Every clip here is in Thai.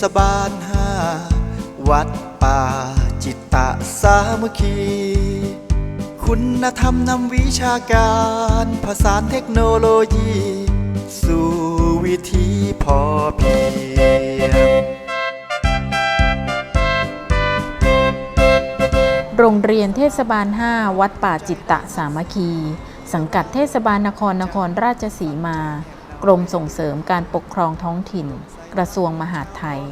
ศบาลห้าวัดป่าจิตตะสามัคคี คุณธรรมนำวิชาการผสานเทคโนโลยี สู่วิธีพอเพียงโรงเรียนเทศบาล 5 วัดป่าจิตตะสามัคคี สังกัดเทศบาลนครนครราชสีมา กรมส่งเสริมการปกครองท้องถิ่น กระทรวงมหาดไทย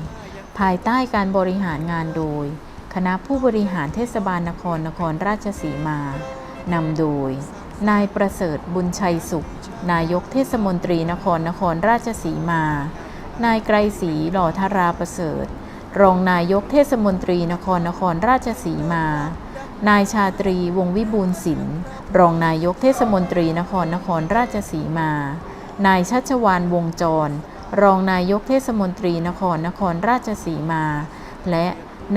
ภายใต้การบริหารงานโดย คณะผู้บริหารเทศบาลนครนครราชสีมานำโดย นายประเสริฐบุญชัยสุข นายกเทศมนตรีนครนครราชสีมา นายไกรศรีหล่อธาราประเสริฐ รองนายกเทศมนตรีนครนครราชสีมา นายชาตรีวงวิบูลย์ศิลป์รองนายกเทศมนตรีนครนครราชสีมา นายชัชวานวงจร รองนายกเทศมนตรีนครนครราชสีมา และ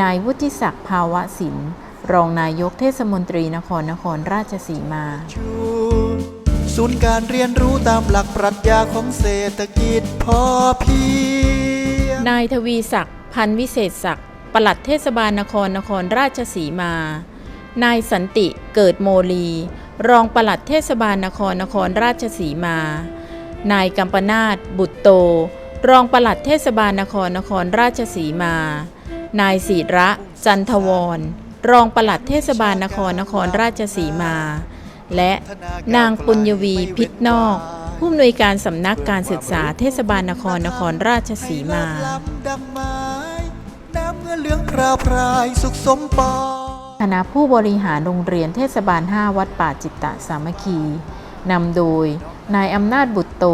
นายวุฒิศักดิ์ภาวะศิลป์รองนายกเทศมนตรีนครนครราชสีมาชูศูนย์การเรียนรู้ตามหลักปรัชญาของเศรษฐกิจพอเพียงนายทวีศักดิ์พันวิเศษศักดิ์ปลัดเทศบาลนครนครราชสีมา นายสันติเกิดโมลี รองปลัดเทศบาลนครนครราชสีมา นายกัมปนาตบุตรโต รองปลัดเทศบาลนครนครราชสีมา นายศิระ จันทวร รองปลัดเทศบาลนครนครราชสีมา และนางปุญญวีพิษนอก ผู้อำนวยการสำนักการศึกษาเทศบาลนครนครราชสีมาคณะผู้บริหารโรงเรียนเทศบาล 5 วัดป่าจิตตะสามัคคีนำโดย นายอำนาจบุตรโต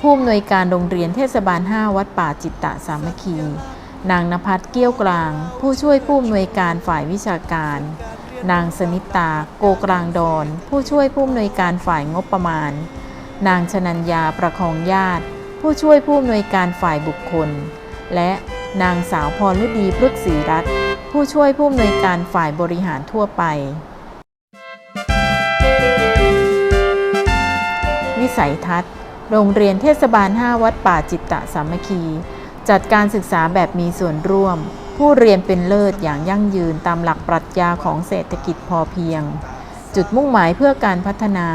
ผู้อำนวยการโรงเรียนเทศบาล 5 วัดป่าจิตตะสามัคคี นางนภัสเกี้ยวกลาง ผู้ช่วยผู้อำนวยการฝ่ายวิชาการ นางสนิตา โกกลางดอน ผู้ช่วยผู้อำนวยการฝ่ายงบประมาณ นางชนัญญาประคองญาติ ผู้ช่วยผู้อำนวยการฝ่ายบุคคล และนางสาวพรฤดีพฤกษีรัตน์ผู้ช่วยผู้อำนวยการฝ่ายบริหารทั่วไป วิสัยทัศน์ โรงเรียนเทศบาล 5 วัดป่าจิตตะสามัคคี จัดการศึกษาแบบมีส่วนร่วม ผู้เรียนเป็นเลิศอย่างยั่งยืนตามหลักปรัชญาของเศรษฐกิจพอเพียง จุดมุ่งหมายเพื่อการพัฒนา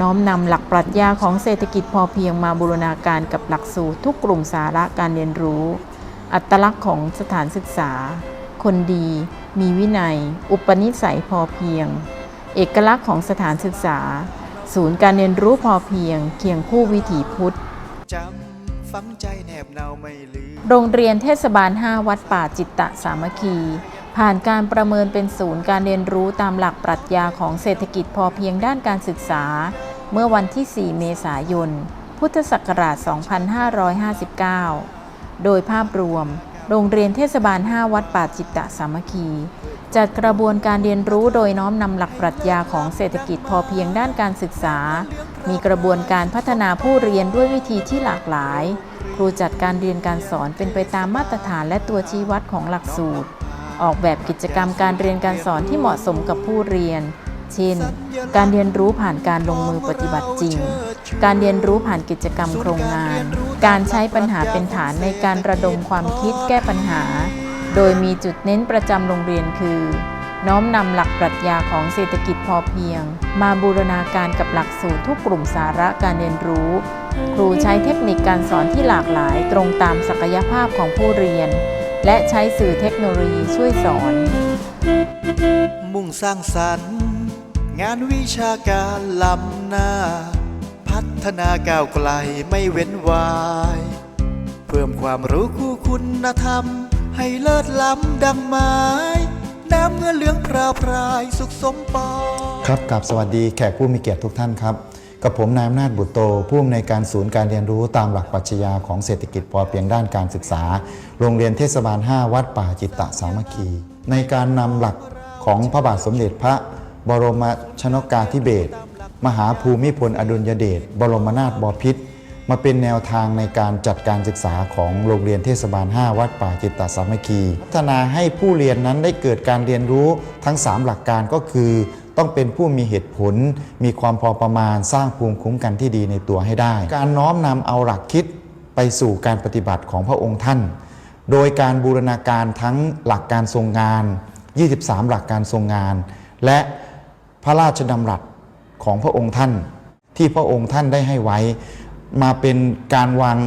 น้อมนำหลักปรัชญาของเศรษฐกิจพอเพียงมาบูรณาการกับหลักสูตรทุกกลุ่มสาระการเรียนรู้ อัตลักษณ์ของสถานศึกษา คนดี มีวินัย อุปนิสัยพอเพียง เอกลักษณ์ของสถานศึกษา ศูนย์การเรียนรู้พอเพียง เคียงคู่วิถีพุทธจำฝังใจแนบเนาไม่ลืมโรงเรียนเทศบาล 5 วัดป่าจิตตะสามัคคี ผ่านการประเมินเป็นศูนย์การเรียนรู้ตามหลักปรัชญาของเศรษฐกิจพอเพียงด้านการศึกษา เมื่อวันที่ 4 เมษายน พุทธศักราช 2559 โดยภาพรวม โรงเรียนเทศบาล 5 วัดป่าจิตตะสามัคคี จัดกระบวนการเรียนรู้โดยน้อมนำหลักปรัชญาของเศรษฐกิจพอเพียงด้านการศึกษา มีกระบวนการพัฒนาผู้เรียนด้วยวิธีที่หลากหลาย ครูจัดการเรียนการสอนเป็นไปตามมาตรฐานและตัวชี้วัดของหลักสูตร ออกแบบกิจกรรมการเรียนการสอนที่เหมาะสมกับผู้เรียน เช่น การเรียนรู้ผ่านการลงมือปฏิบัติจริง การเรียนรู้ผ่านกิจกรรมโครงงาน การใช้ปัญหาเป็นฐานในการระดมความคิดแก้ปัญหา โดยมีจุดเน้นประจำโรงเรียนคือ น้อมนำหลักปรัชญาของเศรษฐกิจพอเพียง มาบูรณาการกับหลักสูตรทุกกลุ่มสาระการเรียนรู้ ครูใช้เทคนิคการสอนที่หลากหลายตรงตามศักยภาพของผู้เรียน และใช้สื่อเทคโนโลยีช่วยสอน มุ่งสร้างสรรค์ งานวิชาการล้ำหน้า พัฒนาก้าวไกลไม่เว้นวาย เพิ่มความรู้คู่คุณธรรม ให้เลิศล้ำดังไม้ น้ำเงินเหลืองพราวพรายสุขสมปองครับกับสวัสดีแขกผู้มีเกียรติทุกท่านครับ กับผมนายอำนาจบุตรโต ผู้อำนวยการศูนย์การเรียนรู้ตามหลักปรัชญาของเศรษฐกิจพอเพียงด้านการศึกษา โรงเรียนเทศบาล 5 วัดป่าจิตตะสามัคคี ในการนำหลักของพระบาทสมเด็จพระบรมชนกาธิเบศรมหาภูมิพลอดุลยเดชบรมนาถบพิตร มาเป็นแนวทางในการจัดการศึกษาของโรงเรียนเทศบาล 5 วัดป่าจิตตสามัคคี พัฒนาให้ผู้เรียนนั้นได้เกิดการเรียนรู้ทั้ง 3 หลักการก็คือ ต้องเป็นผู้มีเหตุผล มีความพอประมาณสร้างภูมิคุ้มกันที่ดีในตัวให้ได้ การน้อมนำเอาหลักคิดไปสู่การปฏิบัติของพระองค์ท่าน โดยการบูรณาการทั้งหลักการทรงงาน 23 หลักการทรงงาน และพระราชดำรัสของพระองค์ท่าน ที่พระองค์ท่านได้ให้ไว้ มาเป็นการวาง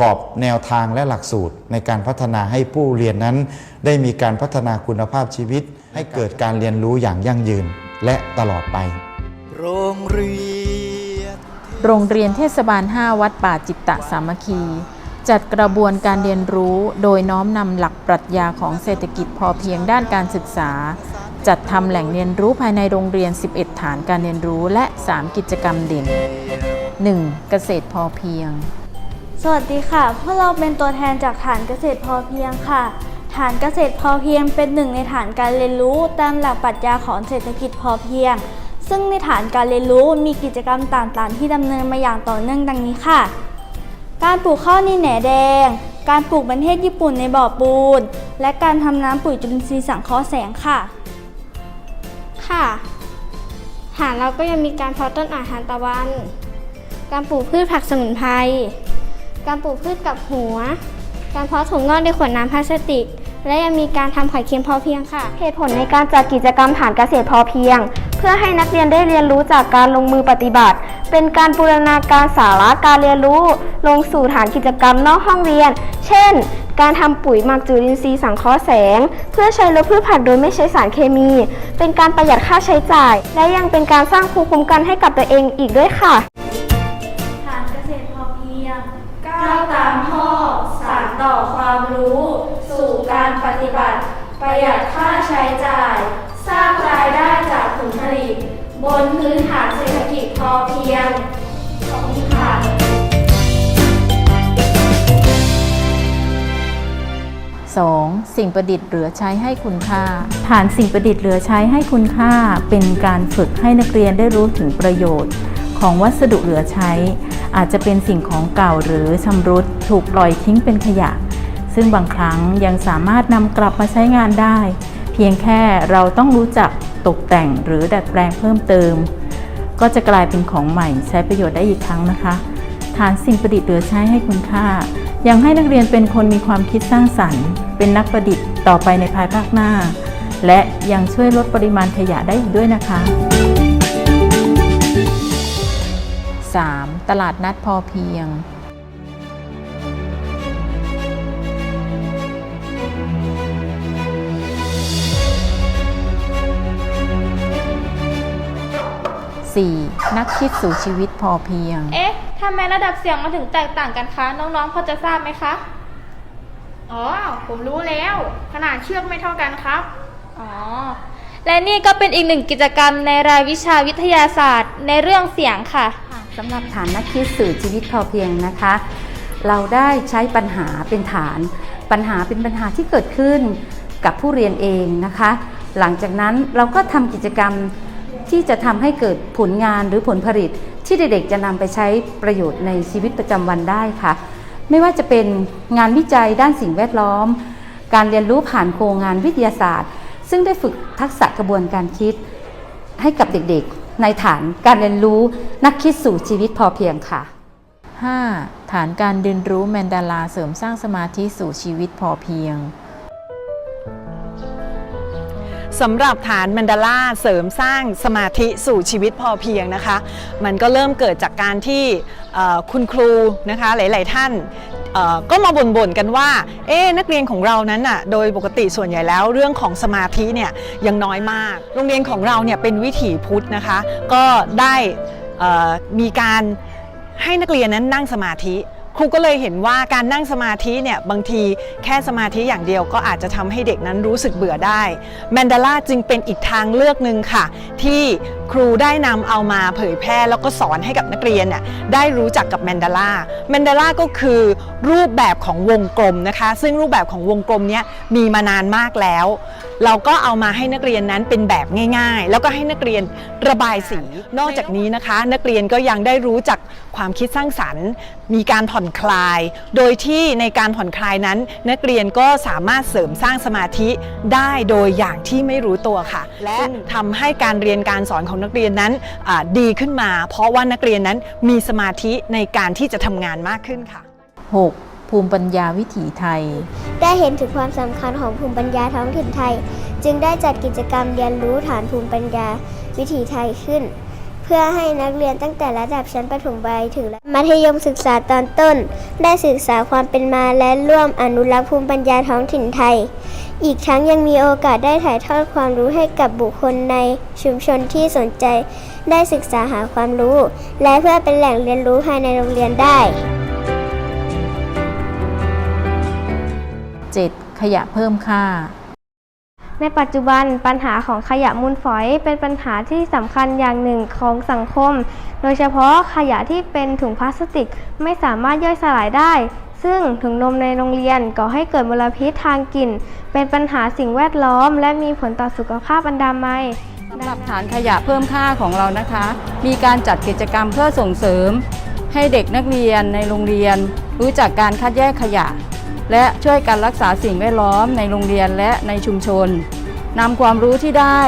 กรอบแนวทางและหลักสูตร ในการพัฒนาให้ผู้เรียนนั้น ได้มีการพัฒนาคุณภาพชีวิต ให้เกิดการเรียนรู้อย่างยั่งยืนและตลอดไป โรงเรียน โรงเรียนเทศบาล 5 วัดป่าจิตตะสามัคคี จัดกระบวนการเรียนรู้โดยน้อมนำหลักปรัชญาของเศรษฐกิจพอเพียงด้านการศึกษา จัดทำแหล่งเรียนรู้ภายในโรงเรียน 11 ฐานการเรียนรู้และ 3 กิจกรรมเด่น 1. เกษตรพอเพียง สวัสดีค่ะ พวกเราเป็นตัวแทนจากฐานเกษตรพอเพียงค่ะ ฐานเกษตรพอเพียงเป็นหนึ่งในฐานการเรียนรู้ตามหลักปรัชญาของเศรษฐกิจพอเพียง ซึ่งในฐานการเรียนรู้มีกิจกรรมต่างๆ ที่ดำเนินมาอย่างต่อเนื่องดังนี้ค่ะ การปลูกข้าวในแหนแดง การปลูกประเทศญี่ปุ่นในบ่อปูน และการทำน้ำปุ๋ยจุลินทรีย์สังเคราะห์แสงค่ะ ค่ะฐานเราก็ยังมีการเพาะต้นอาหารตะวัน การปลูกพืชผักสมุนไพร การปลูกพืชกับหัว การเพาะถั่วงอกในขวดน้ำพลาสติก และยังมีการทำไข่เค็มพอเพียงค่ะ เหตุผลในการจัดกิจกรรมฐานเกษตรพอเพียง เพื่อให้นักเรียนได้เรียนรู้จากการลงมือปฏิบัติ เป็นการบูรณาการสาระการเรียนรู้ ลงสู่ฐานกิจกรรมนอกห้องเรียน เช่น การทำปุ๋ยหมักจุลินทรีย์สังเคราะห์แสง เพื่อใช้ลดพืชผักโดยไม่ใช้สารเคมี เป็นการประหยัดค่าใช้จ่าย และยังเป็นการสร้างภูมิคุ้มกันให้กับตัวเองอีกด้วยค่ะ รู้ สู่การปฏิบัติ ประหยัดค่าใช้จ่าย สร้างรายได้จากผลผลิต บนพื้นฐานเศรษฐกิจพอเพียงขอบคุณค่ะ 2. สิ่งประดิษฐ์เหลือใช้ให้คุณค่า ฐานสิ่งประดิษฐ์เหลือใช้ให้คุณค่า เป็นการฝึกให้นักเรียนได้รู้ถึงประโยชน์ ของวัสดุเหลือใช้ อาจจะเป็นสิ่งของเก่าหรือชำรุดถูกปล่อยทิ้งเป็นขยะ ซึ่งบางครั้งยังสามารถนำกลับมาใช้งานได้ เพียงแค่เราต้องรู้จักตกแต่งหรือดัดแปลงเพิ่มเติม ก็จะกลายเป็นของใหม่ใช้ประโยชน์ได้อีกครั้งนะคะ ฐานสิ่งประดิษฐ์เหลือใช้ให้คุณค่า ยังให้นักเรียนเป็นคนมีความคิดสร้างสรรค์ เป็นนักประดิษฐ์ต่อไปในภายภาคหน้า และยังช่วยลดปริมาณขยะได้อีกด้วยนะคะ 3. ตลาดนัดพอเพียง 4. นักคิดสู่ชีวิตพอเพียง เอ๊ะทำไมระดับเสียงมันถึงแตกต่างกันคะ น้องๆพอจะทราบไหมคะ อ๋อ ผมรู้แล้ว ขนาดเชือกไม่เท่ากันครับ อ๋อ และนี่ก็เป็นอีกหนึ่งกิจกรรมในรายวิชาวิทยาศาสตร์ ในเรื่องเสียงค่ะ สำหรับฐานนักคิดสู่ชีวิตพอเพียงนะคะ เราได้ใช้ปัญหาเป็นฐาน ปัญหาเป็นปัญหาที่เกิดขึ้นกับผู้เรียนเองนะคะ หลังจากนั้นเราก็ทำกิจกรรม ที่จะทำให้เกิดผลงานหรือผลผลิต ที่เด็กๆจะนำไปใช้ประโยชน์ในชีวิตประจำวันได้ค่ะ ไม่ว่าจะเป็นงานวิจัยด้านสิ่งแวดล้อม การเรียนรู้ผ่านโครงงานวิทยาศาสตร์ ซึ่งได้ฝึกทักษะกระบวนการคิด ให้กับเด็กๆ ในฐานการเรียนรู้นักคิดสู่ชีวิตพอเพียงค่ะ 5. ฐานการเรียนรู้แมนดาลาเสริมสร้างสมาธิสู่ชีวิตพอเพียง สำหรับฐานมันดาล่าเสริมสร้างสมาธิสู่ชีวิตพอเพียงนะคะ มันก็เริ่มเกิดจากการที่คุณครูนะคะหลาย ๆ ท่านก็มาบ่นๆกันว่า เอ๊นักเรียนของเรานั้นน่ะ โดยปกติส่วนใหญ่แล้วเรื่องของสมาธิเนี่ยยังน้อยมาก โรงเรียนของเราเนี่ยเป็นวิถีพุทธนะคะ ก็ได้มีการให้นักเรียนนั้นนั่งสมาธิ ครูก็เลยเห็นว่าการนั่งสมาธิเนี่ยบางทีแค่สมาธิอย่างเดียวก็อาจจะทำให้เด็กนั้นรู้สึกเบื่อได้แมนดาล่าจึงเป็นอีกทางเลือกหนึ่งค่ะ ที่ครูได้นำเอามาเผยแพร่แล้วก็สอนให้กับนักเรียนเนี่ยได้รู้จักกับแมนดาล่าแมนดาล่าก็คือรูปแบบของวงกลมนะคะ ซึ่งรูปแบบของวงกลมเนี้ยมีมานานมากแล้ว เราก็เอามาให้นักเรียนนั้นเป็นแบบง่าย ๆ แล้วก็ให้นักเรียนระบายสี นอกจากนี้นะคะ นักเรียนก็ยังได้รู้จักความคิดสร้างสรรค์ มีการผ่อนคลาย โดยที่ในการผ่อนคลายนั้น นักเรียนก็สามารถเสริมสร้างสมาธิได้โดยอย่างที่ไม่รู้ตัวค่ะ และทำให้การเรียนการสอนของนักเรียนนั้นอ่าดีขึ้นมา เพราะว่านักเรียนนั้นมีสมาธิในการที่จะทำงานมากขึ้นค่ะ 6. ภูมิปัญญาวิถีไทย ได้เห็นถึงความสำคัญของภูมิปัญญาท้องถิ่นไทย จึงได้จัดกิจกรรมเรียนรู้ฐานภูมิปัญญาวิถีไทยขึ้น เพื่อให้นักเรียนตั้งแต่ระดับชั้นประถมวัยถึงมัธยมศึกษาตอนต้น ได้ศึกษาความเป็นมาและร่วมอนุรักษ์ภูมิปัญญาท้องถิ่นไทย อีกทั้งยังมีโอกาสได้ถ่ายทอดความรู้ให้กับบุคคลในชุมชนที่สนใจ ได้ศึกษาหาความรู้ และเพื่อเป็นแหล่งเรียนรู้ภายในโรงเรียนได้ 7. ขยะเพิ่มค่า ในปัจจุบันปัญหาของขยะมูลฝอยเป็นปัญหาที่สำคัญอย่างหนึ่งของสังคม โดยเฉพาะขยะที่เป็นถุงพลาสติกไม่สามารถย่อยสลายได้ ซึ่งถุงนมในโรงเรียนก่อให้เกิดมลพิษทางกลิ่น เป็นปัญหาสิ่งแวดล้อม และมีผลต่อสุขภาพอันดามัยสำหรับฐานขยะเพิ่มค่าของเรานะคะ มีการจัดกิจกรรมเพื่อส่งเสริม ให้เด็กนักเรียนในโรงเรียน รู้จักการคัดแยกขยะ และช่วยกันรักษาสิ่งแวดล้อมในโรงเรียนและในชุมชนนำความรู้ที่ได้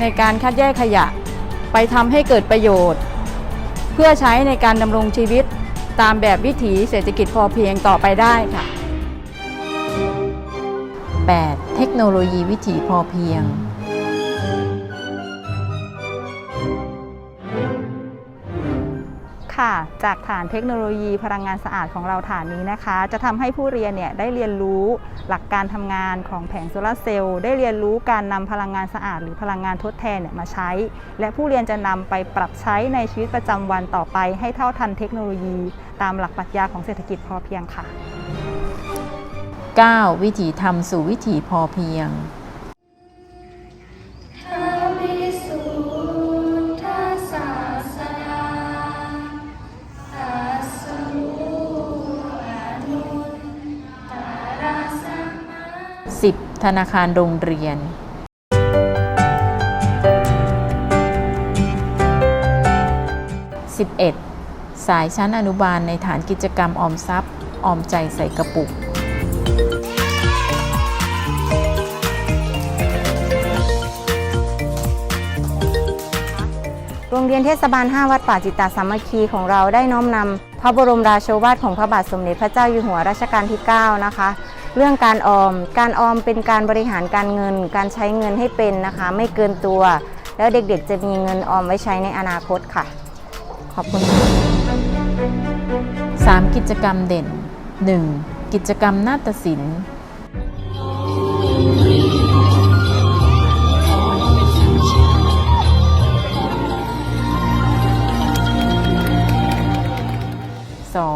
ในการคัดแยกขยะ ไปทำให้เกิดประโยชน์ เพื่อใช้ในการดำรงชีวิตตามแบบวิถีเศรษฐกิจพอเพียงต่อไปได้ค่ะ 8. เทคโนโลยีวิถีพอเพียง ค่ะ จากฐานเทคโนโลยีพลังงานสะอาดของเราฐานนี้นะคะ จะทำให้ผู้เรียนเนี่ยได้เรียนรู้หลักการทำงานของแผงโซลาร์เซลล์ได้เรียนรู้การนำพลังงานสะอาด หรือพลังงานทดแทนเนี่ยมาใช้ และผู้เรียนจะนำไปปรับใช้ในชีวิตประจำวันต่อไป ให้เท่าทันเทคโนโลยี ตามหลักปรัชญาของเศรษฐกิจพอเพียงค่ะ 9. วิถีธรรมสู่วิถีพอเพียง ธนาคารโรงเรียน 11. สายชั้นอนุบาลในฐานกิจกรรมออมทรัพย์ ออมใจใส่กระปุก โรงเรียนเทศบาล 5 วัดป่าจิตตาสามัคคีของเราได้น้อมนำพระบรมราโชวาทของพระบาทสมเด็จพระเจ้าอยู่หัวรัชกาลที่ 9 นะคะ เรื่องการออม การออมเป็นการบริหารการเงิน การใช้เงินให้เป็นนะคะ ไม่เกินตัว แล้วเด็กๆ จะมีเงินออมไว้ใช้ในอนาคตค่ะ ขอบคุณค่ะ 3. กิจกรรมเด่น 1. กิจกรรมนาฏศิลป์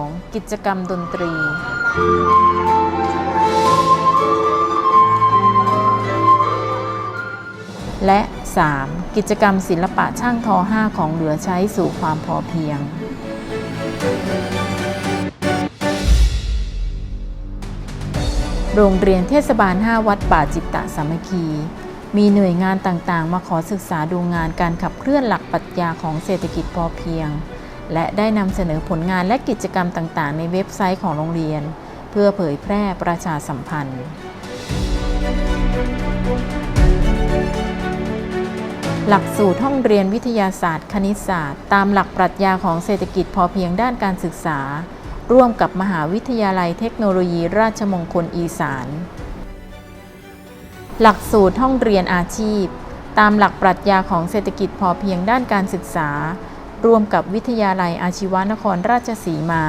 2. กิจกรรมดนตรี และ 3. กิจกรรมศิลปะช่างทอ 5 ของเหลือใช้สู่ความพอเพียง โรงเรียนเทศบาล 5 วัดป่าจิตตะสามัคคี มีหน่วยงานต่างๆ มาขอศึกษาดูงานการขับเคลื่อนหลักปรัชญาของเศรษฐกิจพอเพียง และได้นำเสนอผลงานและกิจกรรมต่างๆ ในเว็บไซต์ของโรงเรียน เพื่อเผยแพร่ประชาสัมพันธ์ หลักสูตรห้องเรียนวิทยาศาสตร์ คณิตศาสตร์ ตามหลักปรัชญาของเศรษฐกิจพอเพียงด้านการศึกษา ร่วมกับมหาวิทยาลัยเทคโนโลยีราชมงคลอีสาน หลักสูตรห้องเรียนอาชีพ ตามหลักปรัชญาของเศรษฐกิจพอเพียงด้านการศึกษา ร่วมกับวิทยาลัยอาชีวนครราชสีมา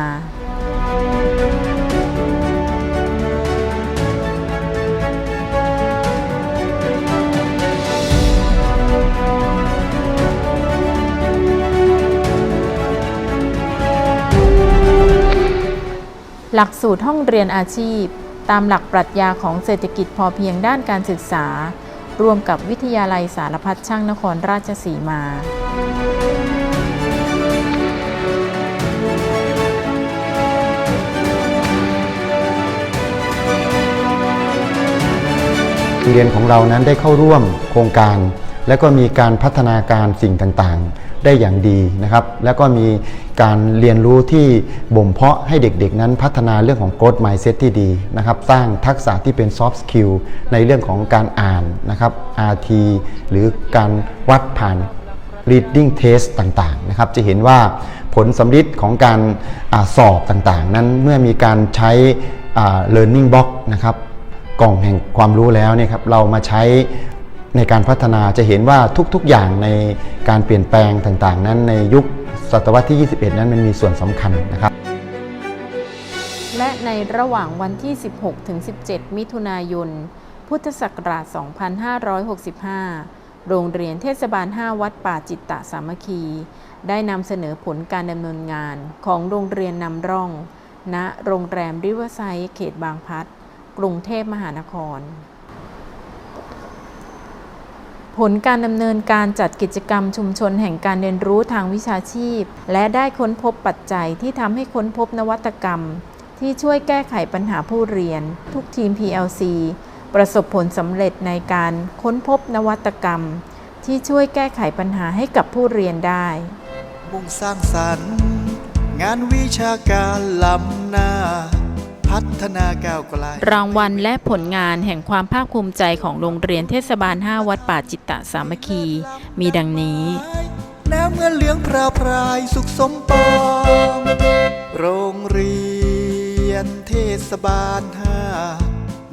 หลักสูตรห้องเรียนอาชีพ ตามหลักปรัชญาของเศรษฐกิจพอเพียงด้านการศึกษา รวมกับวิทยาลัยสารพัดช่างนครราชสีมา โรงเรียนของเรานั้นได้เข้าร่วมโครงการ และก็มีการพัฒนาการสิ่งต่างๆ ได้อย่างดีนะครับ แล้วก็มีการเรียนรู้ที่บ่มเพาะให้เด็กๆ นั้นพัฒนาเรื่องของ growth mindset ที่ดีนะครับ สร้างทักษะที่เป็น soft skill ในเรื่องของการอ่านนะครับ RT หรือการวัดผ่าน reading test ต่างๆ นะครับ จะเห็นว่าผลสำลิดของการอาสอบต่างๆ นั้นเมื่อมีการใช้ learning box นะครับ กล่องแห่งความรู้แล้วเนี่ยครับ เรามาใช้ ในการพัฒนาจะเห็นว่าทุกๆอย่างในการเปลี่ยนแปลงต่างๆ นั้นในยุคศตวรรษที่ 21 นั้นมันมีส่วนสำคัญนะครับ และในระหว่างวันที่ 16 ถึง 17 มิถุนายน พุทธศักราช 2565 โรงเรียนเทศบาล 5 วัดป่าจิตตะสามัคคี ได้นำเสนอผลการดำเนินงานของโรงเรียนนำร่อง ณ โรงแรมริเวอร์ไซด์เขตบางพลัด กรุงเทพมหานคร ผลการดำเนินการจัดกิจกรรมชุมชนแห่งการเรียนรู้ทางวิชาชีพ และได้ค้นพบปัจจัยที่ทำให้ค้นพบนวัตกรรม ที่ช่วยแก้ไขปัญหาผู้เรียน ทุกทีม PLC ประสบผลสำเร็จในการค้นพบนวัตกรรม ที่ช่วยแก้ไขปัญหาให้กับผู้เรียนได้ มุ่งสร้างสรรค์ งานวิชาการล้ำหน้า ฒนาก้าวไกลรางวัลและผลงานแห่งความภาคภูมิใจของโรงเรียนเทศบาล 5 วัดป่าจิตตะสามัคคี มีดังนี้ น้ำเงินเหลืองพราวพรายสุขสมปองโรงเรียนเทศบาลห้า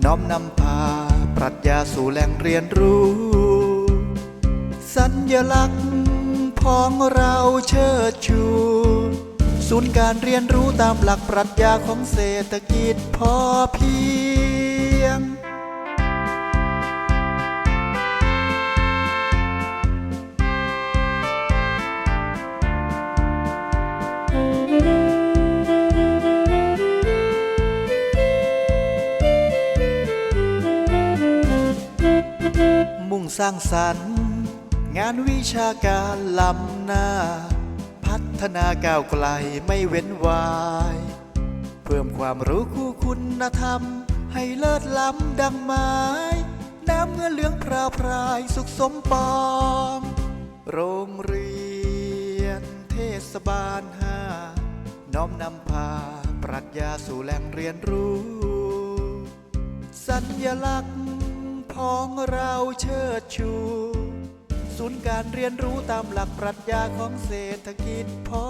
น้อมนำพาปรัชญาสู่แหล่งเรียนรู้ สัญลักษณ์พ้องเราเชิดชู ศูนย์การเรียนรู้ตามหลักปรัชญาของเศรษฐกิจพอเพียง มุ่งสร้างสรรค์ งานวิชาการล้ำหน้า ฒนาก้าวไกลไม่เว้นวาย เพิ่มความรู้คู่คุณธรรม ให้เลิศล้ำดังไม้ น้ำเงินเหลืองพราวพรายสุขสมปอง โรงเรียนเทศบาลห้าน้อมนำพาปรัชญาสู่แหล่งเรียนรู้ สัญลักษณ์พ้องเราเชิดชู ศูนย์การเรียนรู้ตามหลักปรัชญาของเศรษฐกิจพอ